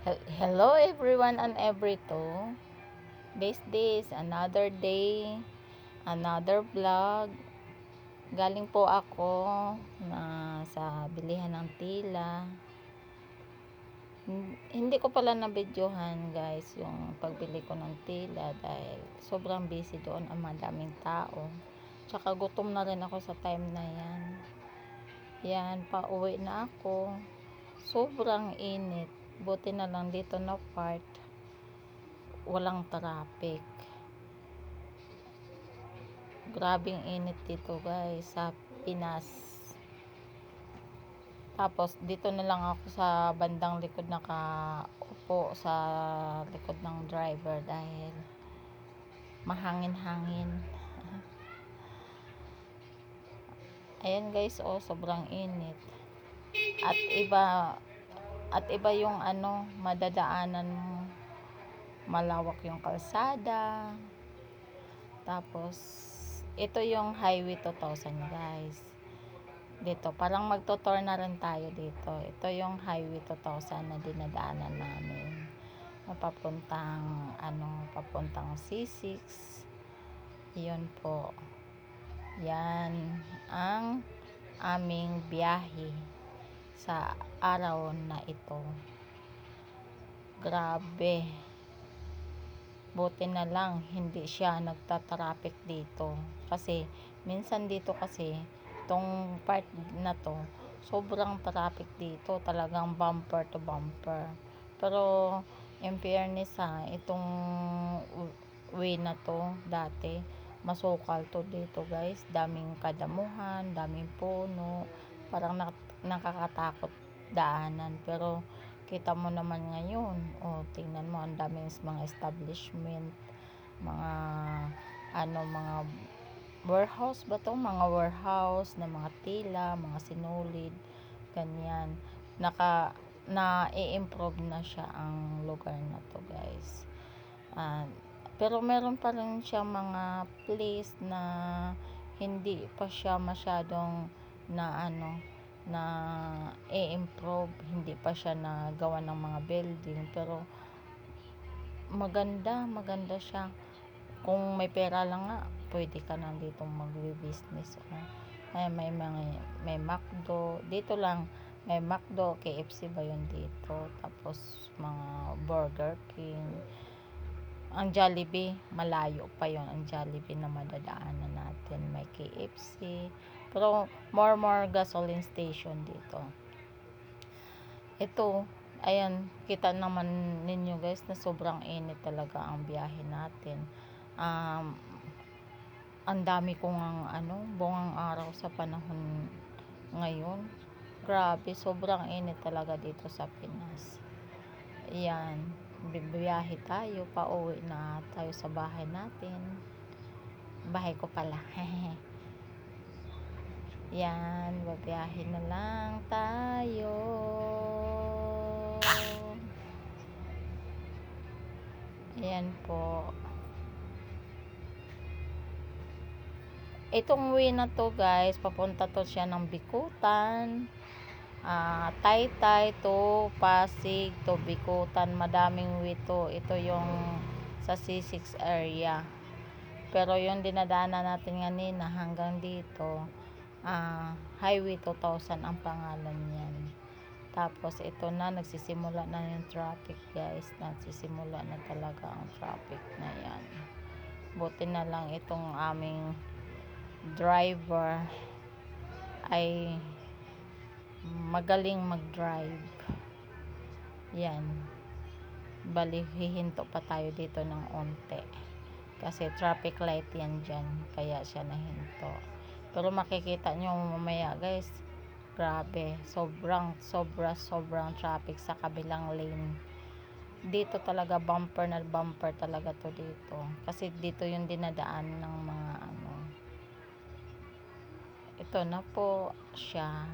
Hel- Hello everyone and everyto. This is another day, another vlog. Galing po ako na sa bilihan ng tila. Hin- Hindi ko pala na videohan guys yung pagbili ko ng tila dahil sobrang busy doon ang madaming tao. Tsaka gutom na rin ako sa time na yan. Yan, pauwi na ako. Sobrang init. Buti na lang dito na part. Walang traffic. Grabing init dito guys sa Pinas. Tapos dito na lang ako sa bandang likod nakaupo sa likod ng driver dahil mahangin-hangin. Ayan guys, oh, sobrang init. At iba at iba yung ano, madadaanan mo. Malawak yung kalsada. Tapos ito yung highway 2000 guys. Dito, parang magtotor na rin tayo dito. Ito yung highway 2000 na dinadaanan namin. Na papuntang ano, papuntang C6. Yun po. Yan ang aming biyahe sa araw na ito. Grabe. Buti na lang hindi siya nagtatraffic dito. Kasi minsan dito kasi tong part na to sobrang traffic dito. Talagang bumper to bumper. Pero in fairness ha, itong way na to dati masukal to dito guys daming kadamuhan daming puno parang nak nakakatakot daanan. Pero kita mo naman ngayon o tingnan mo ang daming mga establishment mga ano mga warehouse ba to? Mga warehouse na mga tila mga sinulid ganyan. Naka na i-improve na siya ang lugar na to guys. Uh, pero meron pa rin siya mga place na hindi pa siya masyadong na ano na i-improve hindi pa siya na gawa ng mga building pero maganda maganda siya kung may pera lang nga pwede ka na dito magbi-business oh. ay may mga may McDo dito lang may McDo, KFC ba yun dito tapos mga Burger King ang Jollibee, malayo pa yon ang Jollibee na madadaanan natin. May KFC. Pero more more gasoline station dito. Ito, ayan, kita naman ninyo guys na sobrang init talaga ang biyahe natin. Um, ang dami kong ano, bungang araw sa panahon ngayon. Grabe, sobrang init talaga dito sa Pinas. Ayan bibiyahe tayo, pauwi na tayo sa bahay natin. Bahay ko pala. Yan, babiyahe na lang tayo. Ayan po. Itong way na to guys, papunta to siya ng Bikutan uh, Taytay to Pasig to Bikutan madaming way to ito yung sa C6 area pero yung dinadaanan natin kanina hanggang dito uh, Highway 2000 ang pangalan niyan tapos ito na nagsisimula na yung traffic guys nagsisimula na talaga ang traffic na yan buti na lang itong aming driver ay magaling mag-drive. Yan. Bali, hihinto pa tayo dito ng onte. Kasi traffic light yan dyan. Kaya siya nahinto. Pero makikita nyo mamaya guys. Grabe. Sobrang, sobra, sobrang traffic sa kabilang lane. Dito talaga bumper na bumper talaga to dito. Kasi dito yung dinadaan ng mga ano. Ito na po siya.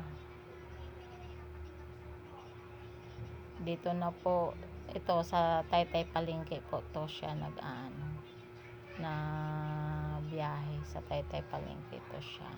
dito na po ito sa Taytay Palengke po to siya nag-ano sa Taytay Palengke to siya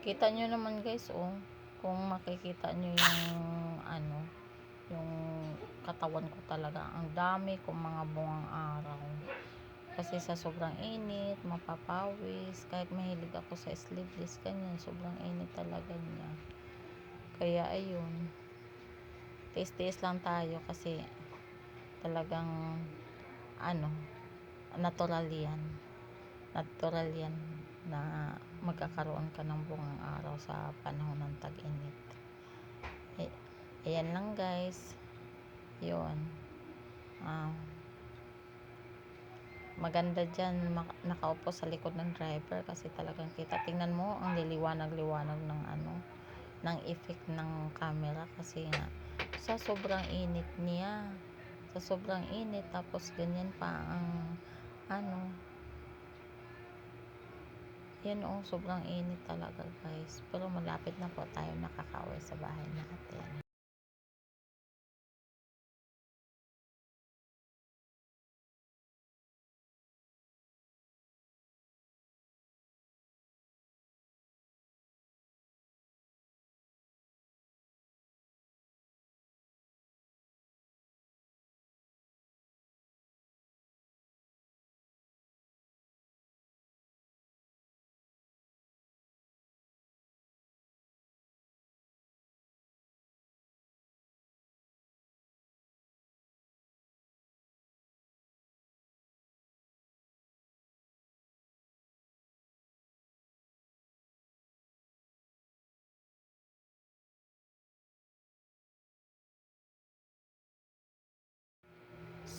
Kita nyo naman guys, oh. Kung makikita nyo yung ano, yung katawan ko talaga. Ang dami kong mga bungang araw. Kasi sa sobrang init, mapapawis. Kahit mahilig ako sa sleeveless, ganyan. Sobrang init talaga niya. Kaya ayun. Tiis-tiis lang tayo kasi talagang ano, natural yan. Natural yan na magkakaroon ka ng bungang araw sa panahon ng tag-init. Eh, ayan lang guys. Yun. Ah, maganda dyan nakaupo sa likod ng driver kasi talagang kita. Tingnan mo ang liliwanag-liwanag ng ano, ng effect ng camera kasi nga sa sobrang init niya. Sa sobrang init tapos ganyan pa ang ano, yan oh, sobrang init talaga guys. Pero malapit na po tayo nakakauwi sa bahay natin.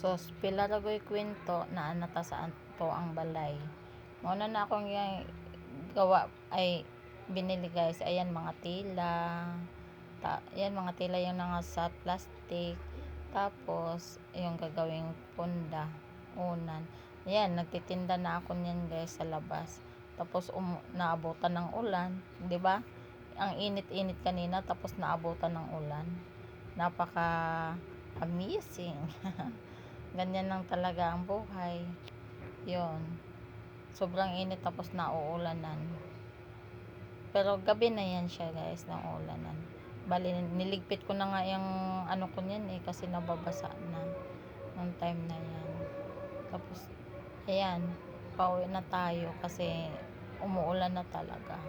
Sos, pilaragoy kwento na anata sa to ang balay. Muna na akong yung gawa ay binili guys. Ayan mga tila. Ta, ayan mga tila yung nga sa plastic. Tapos, yung gagawing punda. Unan. Ayan, nagtitinda na ako niyan guys sa labas. Tapos, um, naabutan ng ulan. 'di ba Ang init-init kanina tapos naabutan ng ulan. Napaka amazing. ganyan lang talaga ang buhay. Yon sobrang init tapos nauulanan. Pero gabi na yan siya guys ng ulanan bali niligpit ko na nga yung ano ko niyan eh kasi nababasa na nung time na yan. Tapos ayan pauwi na tayo kasi umuulan na talaga